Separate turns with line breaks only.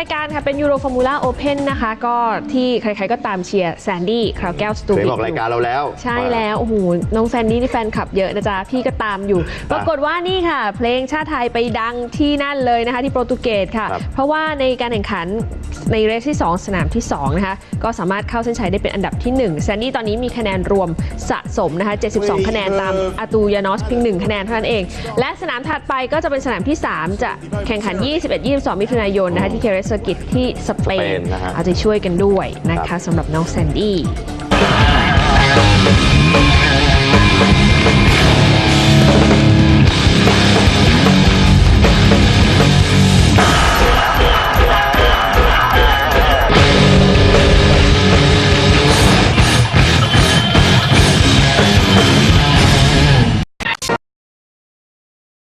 ค่ะเป็นยูโรฟอร์มูล่าโอเพนนะคะก็ที่ใครๆก็ตามเชียร์แซนดี้คราวแก้วสตู
เคย
บิ
บอกรายการเราแล้ว
ใช่แล้วโอ้โหน้องแซนดี้นี่แฟนคลับเยอะนะจ๊ะ พี่ก็ตามอยู่ ปรากฏว่านี่ค่ะ เพลงชาติไทยไปดังที่นั่นเลยนะคะ ที่โปรตุเกสค่ะ
ครับ
เพราะว่าในการแข่งขันในเรสที่ 2 สนามที่ 2 นะคะ ก็สามารถเข้าเส้นชัยได้เป็นอันดับที่1แซนดี้ตอนนี้มีคะแนนรวมสะสมนะคะ 72 คะแนนตามอาตูยานอสเพียงหนึ่งคะแนนเท่านั้นเอง และสนามถัดไปก็จะเป็นสนามที่ 3 จะแข่งขัน 21-22 มิถุนายนนะคะที่เคเรสเซอร์กิตที่สเป
สเป
น
นนะฮะ
เอาใจช่วยกันด้วยนะคะสำหรับน้องแซนดี้